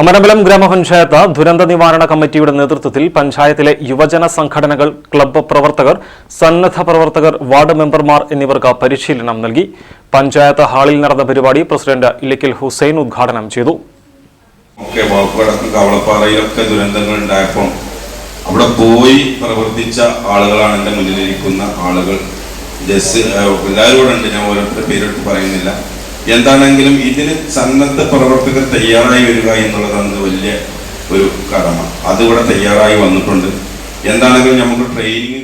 Amarambalam grama panchayat ദുരന്ത നിവാരണ കമ്മിറ്റിയുടെ നേതൃത്വത്തിൽ പഞ്ചായത്തിലെ യുവജന സംഘടനകൾ ക്ലബ്ബ് പ്രവർത്തകർ സന്നദ്ധ പ്രവർത്തകർ വാർഡ് മെമ്പർമാർ എന്നിവർക്ക് പരിശീലനം നൽകി. പഞ്ചായത്ത് ഹാളിൽ നടന്ന പരിപാടി പ്രസിഡന്റ് ഇലക്കിൽ ഹുസൈൻ ഉദ്ഘാടനം ചെയ്തു. വാക്കുകളടക്കം കവളപ്പാറയിലൊക്കെ ദുരന്തങ്ങൾ ഉണ്ടായപ്പോൾ അവിടെ പോയി പ്രവർത്തിച്ച ആളുകളാണ് എന്റെ മുന്നിലിരിക്കുന്ന ആളുകൾ. ജസ് എല്ലാവരും കൂടെ ഉണ്ട്. ഞാൻ ഓരോരുത്തരുടെ പേരെടുത്ത് പറയുന്നില്ല. എന്താണെങ്കിലും ഇതിന് സന്നദ്ധ പ്രവർത്തകർ തയ്യാറായി വരിക എന്നുള്ളതാണ് വലിയ ഒരു കടമ. അതിവിടെ തയ്യാറായി വന്നിട്ടുണ്ട്. എന്താണെങ്കിലും നമുക്ക് ട്രെയിനിങ്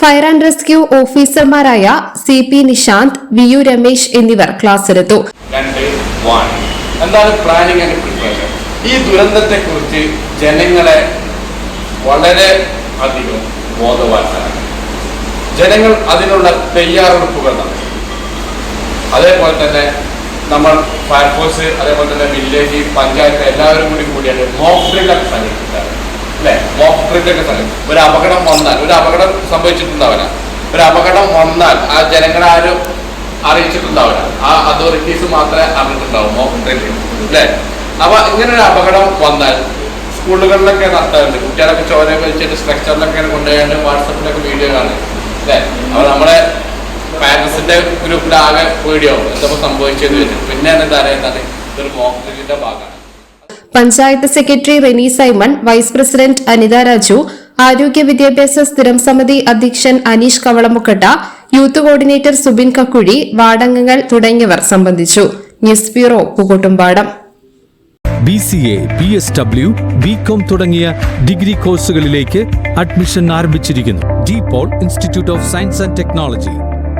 ഫയർ ആൻഡ് റെസ്ക്യൂ ഓഫീസർമാരായ C P Nishanth V U Ramesh എന്നിവർ ക്ലാസ് എടുത്തു എന്താണ് പ്ലാനിങ് ആൻഡ് പ്രിപ്പറേഷൻ ഈ ദുരന്തത്തെ കുറിച്ച് ജനങ്ങളെ വളരെ അധികം ബോധവാന്മാരാണ് ജനങ്ങൾ അതിനുള്ള തയ്യാറെടുപ്പുകൾ നടത്തി. അതേപോലെ തന്നെ നമ്മൾ ഫയർഫോഴ്സ് അതേപോലെ തന്നെ വില്ലേജ് പഞ്ചായത്ത് എല്ലാവരും കൂടി കൂടിയാണ് മോക്ക് ഡ്രില്ലൊക്കെ സംഘടിപ്പിച്ചാണ് അല്ലേ? മോക്ക് ഡ്രില്ലൊക്കെ സംഘടിപ്പിക്കും ഒരു അപകടം വന്നാൽ ഒരു അപകടം സംഭവിച്ചിട്ടുണ്ടാവില്ല. ഒരു അപകടം വന്നാൽ ആ ജനങ്ങളെ ആരും അറിയിച്ചിട്ടുണ്ടാവില്ല. ആ അതോറിറ്റീസ് മാത്രമേ അറിഞ്ഞിട്ടുണ്ടാവും മോക്ക് ഡ്രില്ല് അല്ലേ? അപ്പൊ ഇങ്ങനെ ഒരു അപകടം വന്നാൽ സ്കൂളുകളിലൊക്കെ നടത്താറുണ്ട്. കുട്ടികളൊക്കെ ചോര വെച്ചിട്ട് സ്ട്രക്ചറിലൊക്കെ കൊണ്ടുപോയാണ്ട് വാട്സപ്പിലൊക്കെ വീഡിയോ കാണുന്നത് അല്ലേ? അപ്പൊ നമ്മളെ പാരന്റ്സിന്റെ ഗ്രൂപ്പിന്റെ ആകെ വീഡിയോ എന്തൊക്കെ സംഭവിച്ചത് പിന്നെ എന്താ പറയുന്നത് ഇതൊരു മോക്ക് ഡ്രില്ലിന്റെ ഭാഗമാണ്. Panchayat secretary Reni Simon vice president Anitha Raju ആരോഗ്യ വിദ്യാഭ്യാസ സ്ഥിരം സമിതി അധ്യക്ഷൻ അനീഷ് കവളമുക്കട്ട യൂത്ത് കോർഡിനേറ്റർ സുബിൻ കക്കുഴി വാർഡംഗങ്ങൾ തുടങ്ങിയവർ സംബന്ധിച്ചു. News bureau Pookkottumpadam. B C A B S W B com തുടങ്ങിയ ഡിഗ്രി കോഴ്സുകളിലേക്ക് അഡ്മിഷൻ ആരംഭിച്ചിരിക്കുന്നു. De Paul institute of science and technology.